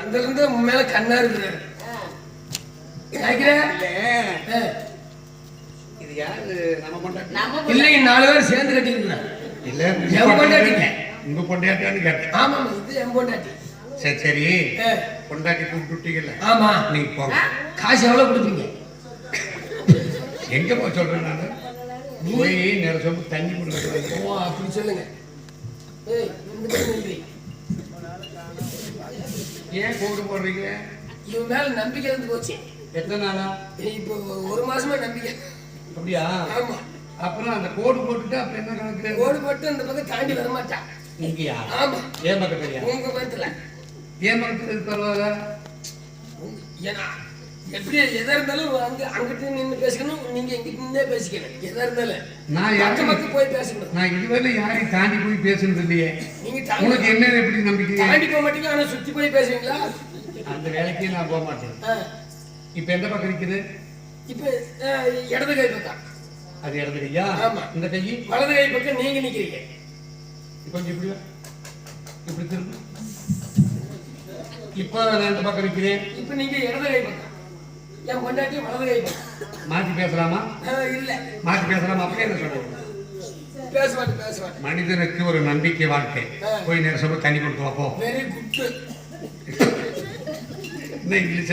இருந்து உன் மேல கண்ணா இல்ல. ஆ. இது யாரு? நம்ம. இல்லைங்க நாலு பேர் சேர்ந்து கட்டிருக்கிறாங்க இல்ல என் பொண்டாட்டி. உங்க பொண்டாட்டியான்னு கேட்டேன். ஆமா இது என் பொண்டாட்டி. சரி சரி. பொண்டாட்டி கூப்பிட்டுட்டீங்கல்ல. ஆமா. நீங்க போங்க. காசு எவ்வளவு கொடுப்பீங்க எங்க போய் சொல்றேன் நானு? போய் நேர சொம்பு தண்ணி அப்படி சொல்லுங்க. ஏய். ஏன் கோடு போடுறீங்க? இவன் மேல நம்பிக்கை இருந்து போச்சு. எத்தனை நாளா? இப்போ ஒரு மாசமா நம்பிக்கை. அப்படியா? ஆமா. அப்புறம் அந்த கோடு போட்டுட்டு அப்புறம் என்ன கணக்கு? ஓடு போட்டு அந்த பக்கம் தாண்டி வர மாட்டான் இங்கயா? ஆமா. ஏன் பக்கத்துலயா உங்க பக்கத்துல. ஏன் பக்கத்துல பரவாயில்ல? ஏன்னா எப்படி எதா இருந்தாலும் அங்க அங்கிட்டு நின்னு பேசிக்கணும் நீங்க எங்கிட்ட நின்னே பேசிக்கணும். எதா இருந்தாலும். நான் பக்கம் பக்கம் போய் பேசணும் நான் இதுவரை யாரையும் தாண்டி போய் பேசுனது இல்லையே. நீங்க தாண்டி என்ன எப்படி நம்பிக்கை? தாண்டி போக மாட்டீங்க ஆனா சுத்தி போய் பேசுவீங்களா? அந்த வேலைக்கு நான் போக மாட்டேன். இப்ப எந்த பக்கம் இருக்குது? இப்ப இடது கை பக்கம். அது இடது கையா? ஆமா. இந்த கை? வலது கை பக்கம் நீங்க நிக்கிறீங்க. கொஞ்சம் இப்படி. இப்படி திரும்ப இப்ப நான் இந்த பக்கம் நிக்கிறேன்? இப்ப நீங்க இடது கை பக்கம். என் பொண்டாட்டி வலது கை மாத்தி பேசலாமா? இல்ல. மாத்தி பேசலாமா? அப்படியே என்ன சொல்றேன் பேச மாட்டேன் பேச மாட்டேன் மனிதனுக்கு ஒரு நம்பிக்கை வாழ்க்கை. போய் நேரம் சொல்ல தண்ணி கொடுத்து வா, போ. வெரி குட்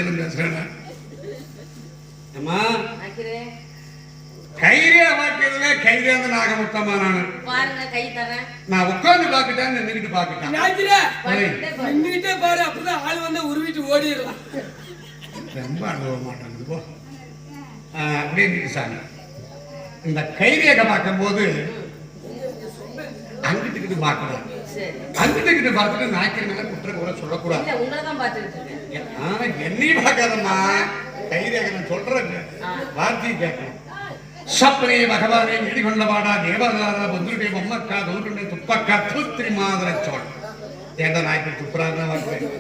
என்ன பேசுறேன் அம்மா. கைரே வாக்கிறதுல கைரே அந்த நாகமுத்தமா நானு. பாருங்க கை தரேன். நான் உட்கார்ந்து பாக்கிட்டேன் நின்றுட்டு பாக்கிட்டேன். நின்றுகிட்டே பாரு. அப்பதான் ஆள் வந்து உருவிட்டு ஓடிடலாம். ரொம்ப அனுபவ மாட்டேங்குது போ நிற்கு சாமி. இந்த கைரேகை பார்க்கும்போது அங்கிட்டுக்கிட்டு பார்க்கணும். அங்கிட்டுக்கிட்டு பார்த்துட்டு நாய்க்கிற மேல குற்றம் கூட சொல்லக்கூடாது என்னையும் பார்க்காதம்மா. கைரேகை நான் சொல்றேன் வார்த்தையை கேட்கணும். சப்ரே பகவானே எடிகொண்டவாடா தேவதாரா பந்துருடைய பொம்மக்கா தூருடைய துப்பக்கா தூத்திரி மாதிரி சோழ் ஏன்டா நாய்க்கு வாக்குவேன்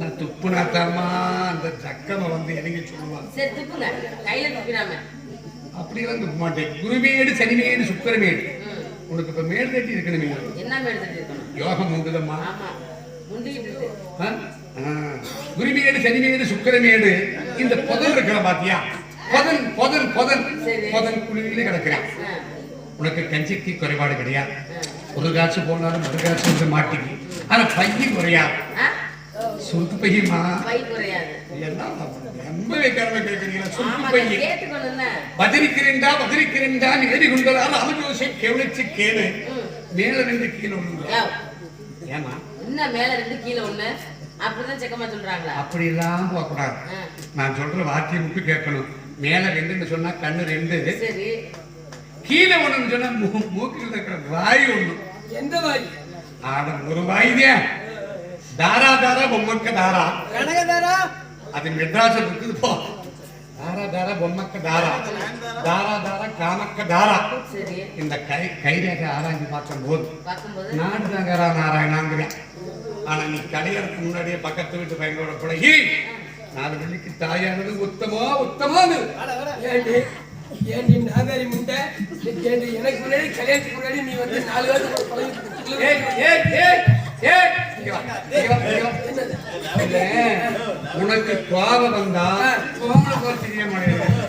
நான் துப்புனாத்தாமா அந்த சக்கம வந்து இறங்கி சொல்லுவாங்க சரி துப்புங்க. கையில துப்பிடாம. அப்படியெல்லாம் துப்ப மாட்டேன். குருமேடு சனிமேடு சுக்கரமேடு. உனக்கு இப்ப மேடு தட்டி இருக்கணுமே. என்ன மேடு தட்டி இருக்கணும்? யோகம் உண்டுதம்மா. குருமேடு சனிமேடு சுக்கரமேடு. இந்த புதன் இருக்கிற பாத்தியா? புதன் புதன் புதன். புதன் குழியில கிடக்கிறேன். உனக்கு கஞ்சிக்கு குறைபாடு கிடையாது. ஒரு காசு போனாலும் ஒரு காசு வந்து மாட்டிக்கு. ஆனா பையன் குறையாது சுருக்கு பையமா பை குறையாது எல்லாம் ரொம்ப வைக்காம கேட்கிறீங்களா? ஆமா பையன் பதிரிக்கிறேன்டா பதிரிக்கிறேன்டா நீ கொண்டதால் அவஜோசை கெவனிச்சு கேளு. ம். மேல ரெண்டு கீழே ஒண்ணு. ஏமா என்ன மேல ரெண்டு கீழே ஒண்ணு? அப்படிதான் செக்கமா சொல்றாங்களா? அப்படி எல்லாம் போகக்கூடாது நான் சொல்ற வார்த்தையை மட்டும் கேட்கணும். மேல ரெண்டுன்னு சொன்னா கண்ணு ரெண்டு. சரி. கீழே ஒண்ணுன்னு சொன்னா மூக்கில் இருக்கிற வாய் ஒண்ணு. எந்த வாய்? ஆட ஒரு வாய்தே தாரா தாரா பொம்மக்க தாரா. கனகதாரா அது மெட்ராஸ் இருக்குது போ. தாரா தாரா பொம்மக்க தாரா. தாரா தாரா காமக்க தாரா. இந்த கை கைரேகை ஆராய்ச்சி பார்க்கும்போது பார்க்கும்போது? நாடுதாங்கரா நாராயணாங்கிறேன். ஆனா நீ கல்யாணத்துக்கு முன்னாடியே பக்கத்து வீட்டு பையனோட பழகி நாலு வெள்ளிக்கு தாயானது உத்தமோ உத்தமானது ஏண்டி ஏண்டி நாதாரி முண்டை? எனக்கு முன்னாடி கல்யாணத்துக்கு முன்னாடி நீ வந்து நாலு பேருக்கு ஏய், உனக்கு கோபம் வந்தா கோமல போல தெரிய மாட்டேங்குது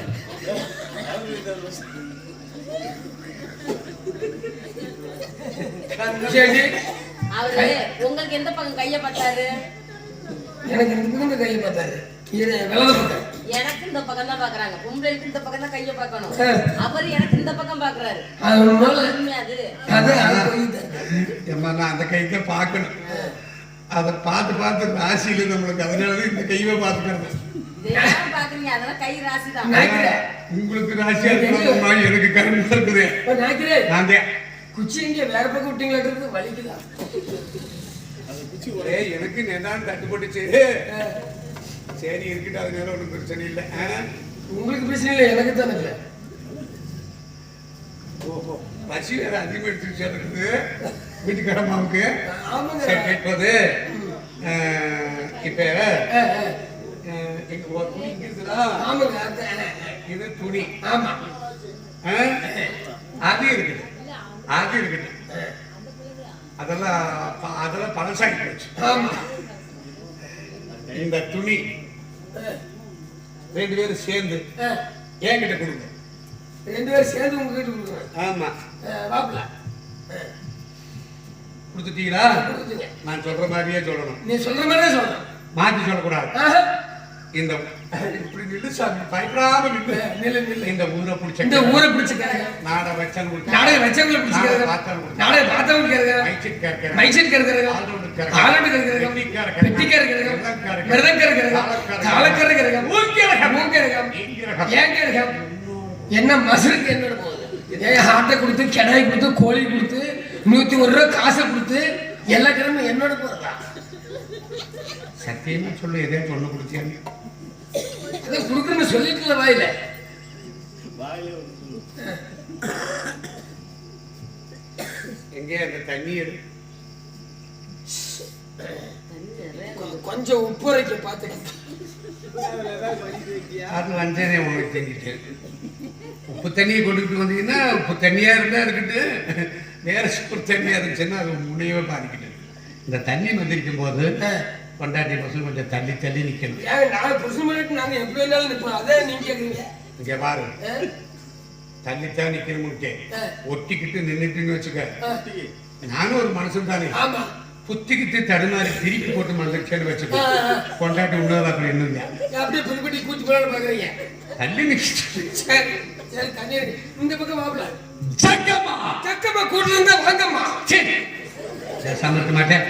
சரி. அவரு உங்களுக்கு எந்த பக்கம் கைய பார்த்தாரு? எனக்கு இந்த பக்கம் கையை பார்த்தாரு. எனக்கு இந்த பக்கம் தான் பாக்குறாங்க பொம்பளைக்கு இந்த பக்கம் தான் கைய பார்க்கணும். அவர் எனக்கு இந்த பக்கம் பாக்குறாரு அது அது அந்த பார்க்கணும். அதை பார்த்து பார்த்து ராசியில நம்மளுக்கு அதனாலதான் இந்த கைவை பார்த்துக்கிறது. உங்களுக்கு ராசியா இருக்கணும்மா எனக்கு கரும்பு இருக்குது நான் குச்சி இங்கே வேற பக்கம் விட்டீங்களாட்டு வலிக்குதா? ஏய், எனக்கு நேதான் தட்டுப்பட்டுச்சு. சரி இருக்கட்டும் அதனால ஒன்றும் பிரச்சனை இல்லை? உங்களுக்கு பிரச்சனை இல்லை எனக்கு தானே இல்லை. ஓஹோ பசி வேற அதிகமாக எடுத்து சேர்த்துக்குது வீட்டுக்காரம்மாவுக்கு ஆமாங்க. சரி கேட்பது இப்போ. எங்க ஒரு துணி இங்க இருக்குதா ஆமாங்க அது, ஆ, இது துணி. ஆமா? அது இருக்குது. அது இருக்குது. அதெல்லாம் அதெல்லாம் பழசாகி போச்சு. ஆமா. இந்த துணி ரெண்டு பேரும் சேர்ந்து. என்கிட்ட கொடுங்க. ரெண்டு பேரும் சேர்ந்து உங்ககிட்ட கொடுக்குறேன். ஆமா. வாப்பில கொடுத்துட்டீங்களா? நான் சொல்ற மாதிரியே சொல்லணும். நீ சொல்ற மாதிரி தான் சொல்றேன் மாத்தி சொல்லக்கூடாது. இந்த இப்படி நில்லு சாமி. பயப்படாம நில்லு. நில்லு நில்லு. இந்த ஊரை பிடிச்ச இந்த ஊரை பிடிச்சிக்காங்க நாட வச்சன் நாடக வச்சவங்களை பிடிச்சிக்கிறாங்க நாடக பார்த்தவங்க கேட்கிறாங்க மைச்சிட் கேட்கிறேன் மைசூர் கேட்கிறாங்க ஆளோடு கேட்கிறாங்க. ஆலோடு கேட்கிறாங்க வெட்டிக்கார வெட்டிக்கார கேட்கிறாங்க மிருதக்கார கேட்கிறாங்க காலக்கார கேட்கிறாங்க மூக்கேரகம் மூக்கேரகம் ஈங்கிரகம். ஏன் கேட்கிறாங்க என்ன மசருக்கு? என்ன போகுது ஏன் ஆட்டை கொடுத்து கிடாய் கொடுத்து கோழி கொடுத்து நூத்தி ஒரு ரூபா காசை கொடுத்து எல்லா கிழமை என்னோட போறதா? சத்தியமா சொல்லு எதே ஒண்ணு கொடுத்தியாங்க அதை கொடுக்குறேன்னு சொல்லிட்டு வாயில. எங்கே அந்த தண்ணி எடு. கொஞ்சம் உப்புரைக்க பார்த்துக்க. அது வஞ்சனே உங்களுக்கு தெரிஞ்சுட்டு. உப்பு தண்ணியை கொண்டுகிட்டு வந்தீங்கன்னா உப்பு தண்ணியா இருந்தா இருக்கட்டு வேற சூப்பர் தண்ணியா இருந்துச்சுன்னா அது முனையவே பாதிக்கிட்டு இந்த தண்ணி வந்திருக்கும் போது கொண்டாட்டி பசங்க கொஞ்சம் தள்ளி தள்ளி நிக்கணும். ஏன் நாங்க புருஷன் பண்ணிட்டு நாங்க எப்படி வேணாலும் நிப்போம். அதே நீங்க கேக்குறீங்க. இங்க பாரு? தள்ளித்தான் நிக்கணும்னுட்டே ஆ. ஒட்டிக்கிட்டு நின்னுட்டுன்னு வச்சுக்க. நானும் ஒரு மனுஷன் தானே. ஆமா. புத்திக்கிட்டு தடுமாறி திருப்பி போட்டு மந்திரிச்சேன்னு வச்சுக்கோ. கொண்டாட்டி உன்னதா அப்படி என்னங்க அப்படியே பிடிப்பட்டி கூச்சி பாக்குறீங்க. தள்ளி எடு. இந்த பக்கம் வாப்பல சக்கமா இருந்தா வாங்கம்மா சரி சமர்த்த மாட்டேன்.